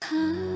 他、啊。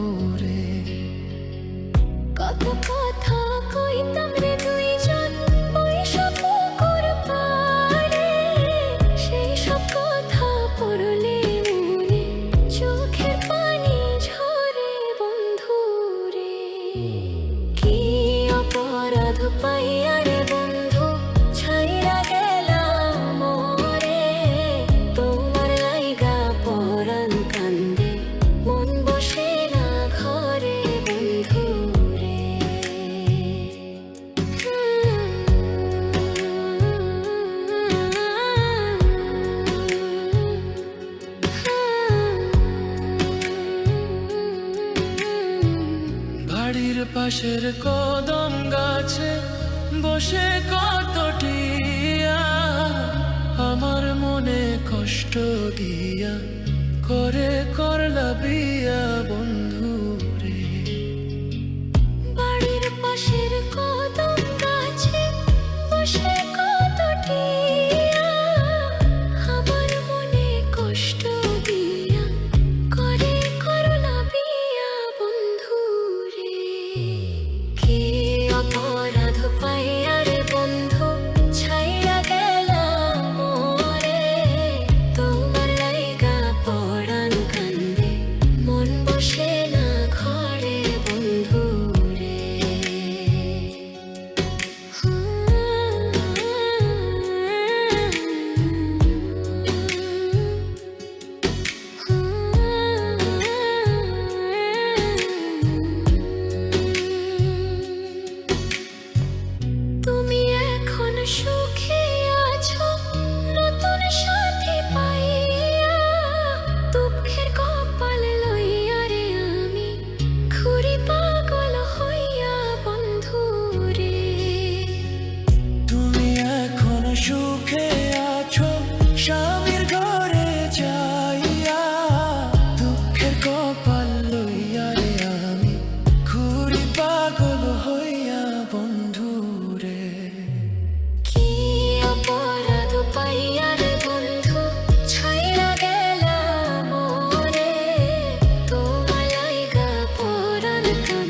কি অপরাধ পাইয়া পাশের কদম গাছে বসে কতটিয়া আমার মনে কষ্ট দিয়া করে you.